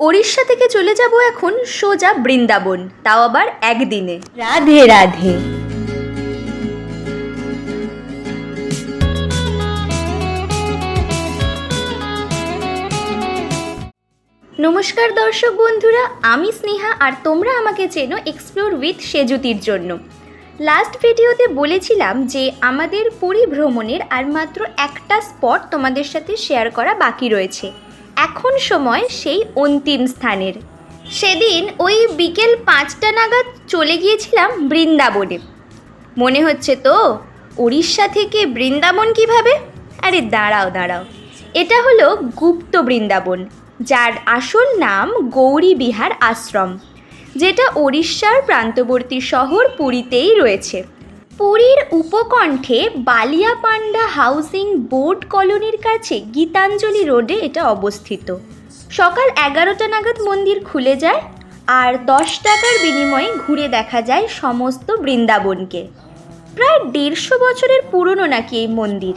ওড়িশা থেকে চলে যাব এখন সোজা বৃন্দাবন তাও আবার একদিনে। রাধে রাধে। নমস্কার দর্শক বন্ধুরা আমি স্নেহা আর তোমরা আমাকে চেনো এক্সপ্লোর উইথ সেজুতির জন্য। লাস্ট ভিডিওতে বলেছিলাম যে আমাদের পরিভ্রমণের আর মাত্র একটা স্পট তোমাদের সাথে শেয়ার করা বাকি রয়েছে। এখন সময় সেই অন্তিম স্থানের। সেদিন ওই বিকেল পাঁচটা নাগাদ চলে গিয়েছিলাম বৃন্দাবনে। মনে হচ্ছে তো, উড়িষ্যা থেকে বৃন্দাবন কীভাবে? আরে দাঁড়াও দাঁড়াও। এটা হলো গুপ্ত বৃন্দাবন, যার আসল নাম গৌরী বিহার আশ্রম, যেটা ওড়িশার প্রান্তবর্তী শহর পুরীতেই রয়েছে। পুরীর উপকণ্ঠে বালিয়াপান্ডা হাউসিং বোর্ড কলোনির কাছে গীতাঞ্জলি রোডে এটা অবস্থিত। সকাল এগারোটা নাগাদ মন্দির খুলে যায় আর দশ টাকার বিনিময়ে ঘুরে দেখা যায় সমস্ত বৃন্দাবনকে। প্রায় দেড়শো বছরের পুরনো নাকি এই মন্দির।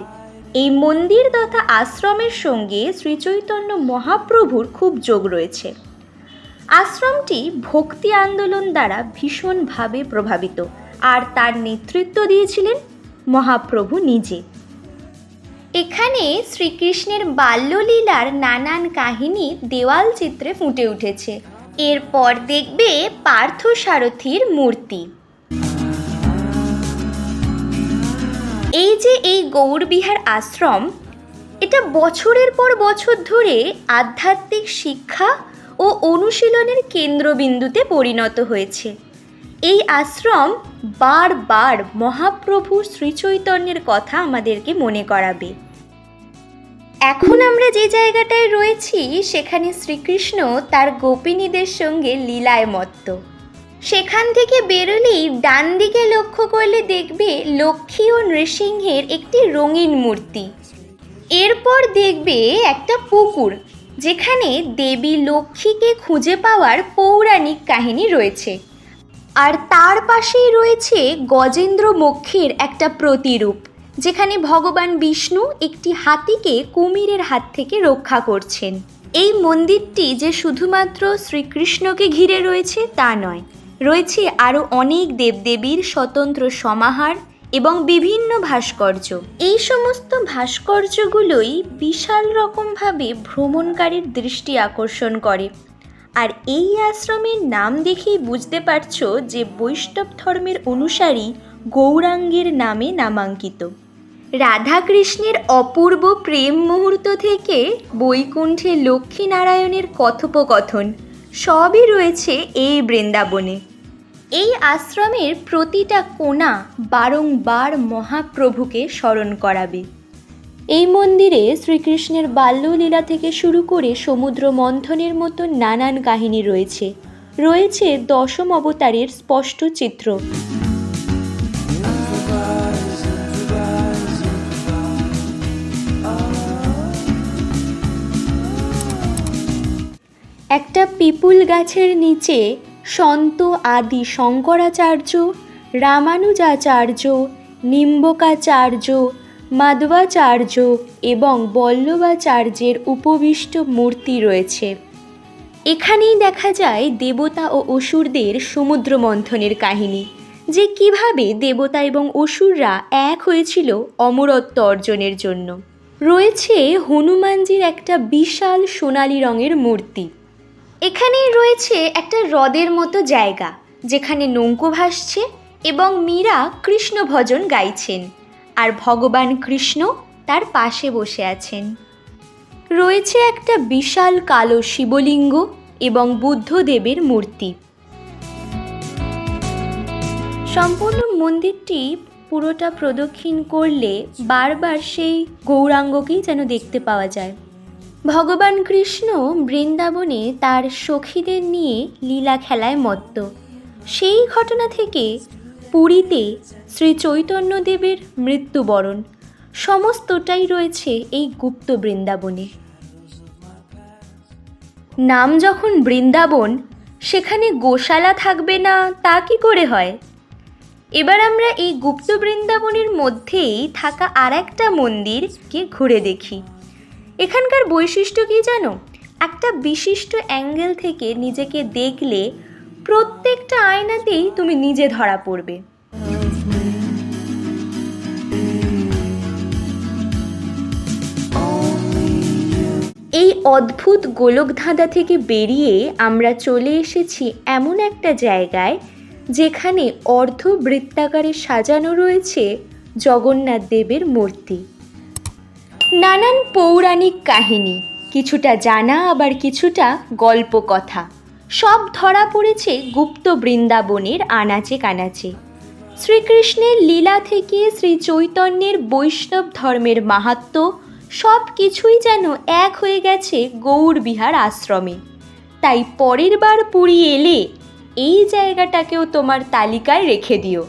এই মন্দির তথা আশ্রমের সঙ্গে শ্রীচৈতন্য মহাপ্রভুর খুব যোগ রয়েছে। আশ্রমটি ভক্তি আন্দোলন দ্বারা ভীষণভাবে প্রভাবিত। আর তার নেতৃত্ব দিয়েছিলেন মহাপ্রভু নিজে। এখানে শ্রীকৃষ্ণের বাল্যলীলার নানান কাহিনী দেওয়াল চিত্রে ফুটে উঠেছে। এরপর দেখবে পার্থসারথীর মূর্তি। এই যে এই গৌরবিহার আশ্রম, এটা বছরের পর বছর ধরে আধ্যাত্মিক শিক্ষা ও অনুশীলনের কেন্দ্রবিন্দুতে পরিণত হয়েছে। এই আশ্রম বারবার মহাপ্রভু শ্রীচৈতন্যের কথা আমাদেরকে মনে করাবে। এখন আমরা যে জায়গাটায় রয়েছি, সেখানে শ্রীকৃষ্ণ তার গোপিনীদের সঙ্গে লীলায় মত্ত সেখান থেকে বেরোলেই ডান দিকে লক্ষ্য করলে দেখবে লক্ষ্মী ও নৃসিংহের একটি রঙিন মূর্তি। এরপর দেখবে একটা পুকুর, যেখানে দেবী লক্ষ্মীকে খুঁজে পাওয়ার পৌরাণিক কাহিনী রয়েছে। আর তার পাশেই রয়েছে গজেন্দ্র মক্ষের একটা প্রতিরূপ, যেখানে ভগবান বিষ্ণু একটি হাতিকে কুমিরের হাত থেকে রক্ষা করছেন। এই মন্দিরটি যে শুধুমাত্র শ্রীকৃষ্ণকে ঘিরে রয়েছে তা নয়, রয়েছে আরও অনেক দেবদেবীর স্বতন্ত্র সমাহার এবং বিভিন্ন ভাস্কর্য। এই সমস্ত ভাস্কর্যগুলোই বিশাল রকমভাবে ভ্রমণকারীর দৃষ্টি আকর্ষণ করে। আর এই আশ্রমের নাম দেখেই বুঝতে পারছ যে বৈষ্ণব ধর্মের অনুসারী গৌরাঙ্গের নামে নামাঙ্কিত। রাধাকৃষ্ণের অপূর্ব প্রেম মুহূর্ত থেকে বৈকুণ্ঠে লক্ষ্মীনারায়ণের কথোপকথন সবই রয়েছে এই বৃন্দাবনে। এই আশ্রমের প্রতিটা কোণা বারংবার মহাপ্রভুকে স্মরণ করাবে। এই মন্দিরে শ্রীকৃষ্ণের বাল্যলীলা থেকে শুরু করে সমুদ্র মন্থনের মতো নানান কাহিনী রয়েছে। রয়েছে দশম অবতারের স্পষ্ট চিত্র। একটা পিপুল গাছের নিচে সন্ত আদি শঙ্করাচার্য, রামানুজাচার্য, নিম্বকাচার্য মাধবাচার্য এবং বল্লভাচার্যের উপবিষ্ট মূর্তি রয়েছে। এখানেই দেখা যায় দেবতা ও অসুরদের সমুদ্র মন্থনের কাহিনী, যে কীভাবে দেবতা এবং অসুররা এক হয়েছিল অমরত্ব অর্জনের জন্য। রয়েছে হনুমানজির একটা বিশাল সোনালি রঙের মূর্তি। এখানেই রয়েছে একটা হ্রদের মতো জায়গা, যেখানে নৌকো ভাসছে এবং মীরা কৃষ্ণ ভজন গাইছেন। আর ভগবান কৃষ্ণ তার পাশে বসে আছেন। রয়েছে একটা বিশাল কালো শিবলিঙ্গ এবং বুদ্ধদেবের মূর্তি। সম্পূর্ণ মন্দিরটি পুরোটা প্রদক্ষিণ করলে বারবার সেই গৌরাঙ্গকেই যেন দেখতে পাওয়া যায়। ভগবান কৃষ্ণ বৃন্দাবনে তার সখীদের নিয়ে লীলা খেলায় মত্ত। সেই ঘটনা থেকে পুরীতে শ্রী চৈতন্যদেবের মৃত্যুবরণ। সমস্তটাই রয়েছে এই গুপ্ত বৃন্দাবনে। নাম যখন বৃন্দাবন, সেখানে গোশালা থাকবে না, তা কি করে হয়? এবার আমরা এই গুপ্ত বৃন্দাবনের মধ্যেই থাকা আর একটা মন্দিরকে ঘুরে দেখি। এখানকার বৈশিষ্ট্য কি জানো? একটা বিশিষ্ট অ্যাঙ্গেল থেকে নিজেকে দেখলে প্রত্যেকটা আয়নাতেই তুমি নিজে ধরা পড়বে। অদ্ভুত গোলকধাঁধা থেকে বেরিয়ে আমরা চলে এসেছি এমন একটা জায়গায় যেখানে অর্ধ বৃত্তাকারে সাজানো রয়েছে জগন্নাথ দেবের মূর্তি। নানান পৌরাণিক কাহিনী, কিছুটা জানা আবার কিছুটা গল্প কথা সব ধরা পড়েছে গুপ্ত বৃন্দাবনের আনাচে কানাচে শ্রীকৃষ্ণের লীলা থেকে শ্রী চৈতন্যের বৈষ্ণব ধর্মের মাহাত্ম্য সব কিছুই যেন এক হয়ে গেছে গৌড়বিহার আশ্রমে। তাই পরের বার পুরী এলে এই জায়গাটাকেও তোমার তালিকায় রেখে দিও।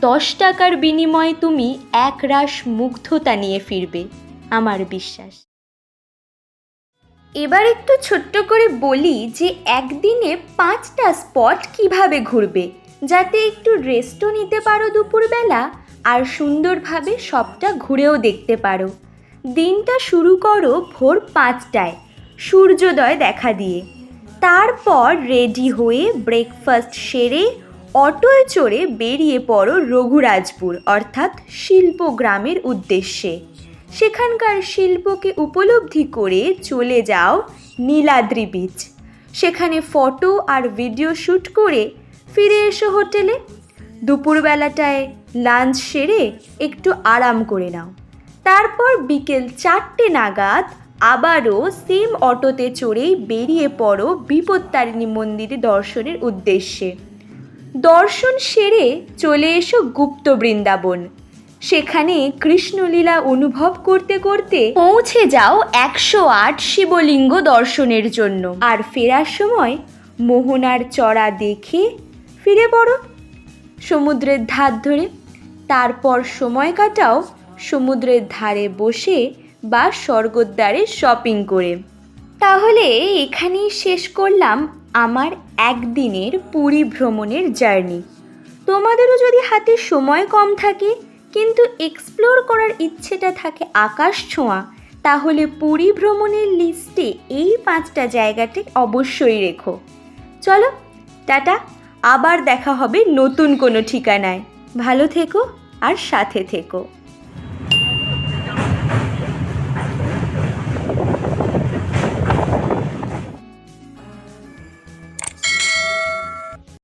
দশ টাকার বিনিময়ে তুমি এক রাশ মুগ্ধতা নিয়ে ফিরবে, আমার বিশ্বাস। এবার একটু ছোট্ট করে বলি যে একদিনে পাঁচটা স্পট কীভাবে ঘুরবে, যাতে একটু রেস্টও নিতে পারো দুপুরবেলা আর সুন্দরভাবে সবটা ঘুরেও দেখতে পারো। দিনটা শুরু করো ভোর পাঁচটায়, সূর্যোদয় দেখা দিয়ে। তারপর রেডি হয়ে ব্রেকফাস্ট সেরে অটোয় চড়ে বেরিয়ে পড়ো রঘুরাজপুর, অর্থাৎ শিল্প গ্রামের উদ্দেশ্যে। সেখানকার শিল্পকে উপলব্ধি করে চলে যাও নীলাদ্রি বিচ সেখানে ফটো আর ভিডিও শ্যুট করে ফিরে এসো হোটেলে। দুপুরবেলাটায় লাঞ্চ সেরে একটু আরাম করে নাও। তারপর বিকেল চারটে নাগাদ আবারও সেম অটোতে চড়েই বেরিয়ে পড়ো বিপত্তারিণী মন্দিরে দর্শনের উদ্দেশ্যে। দর্শন সেরে চলে এসো গুপ্ত বৃন্দাবন। সেখানে কৃষ্ণলীলা অনুভব করতে করতে পৌঁছে যাও একশো আট শিবলিঙ্গ দর্শনের জন্য। আর ফেরার সময় মোহনার চড়া দেখে ফিরে পড়ো। সমুদ্রের ধার ধরে। তারপর সময় কাটাও সমুদ্রের ধারে বসে বা স্বর্গদ্বারে শপিং করে। তাহলে এখানেই শেষ করলাম আমার একদিনের পুরী ভ্রমণের জার্নি তোমাদেরও যদি হাতে সময় কম থাকে, কিন্তু এক্সপ্লোর করার ইচ্ছেটা থাকে আকাশ ছোঁয়া, তাহলে পুরী ভ্রমণের লিস্টে এই পাঁচটা জায়গাটি অবশ্যই রেখো। চলো, টাটা, আবার দেখা হবে নতুন কোনো ঠিকানায়। ভালো থেকো আর সাথে থেকো।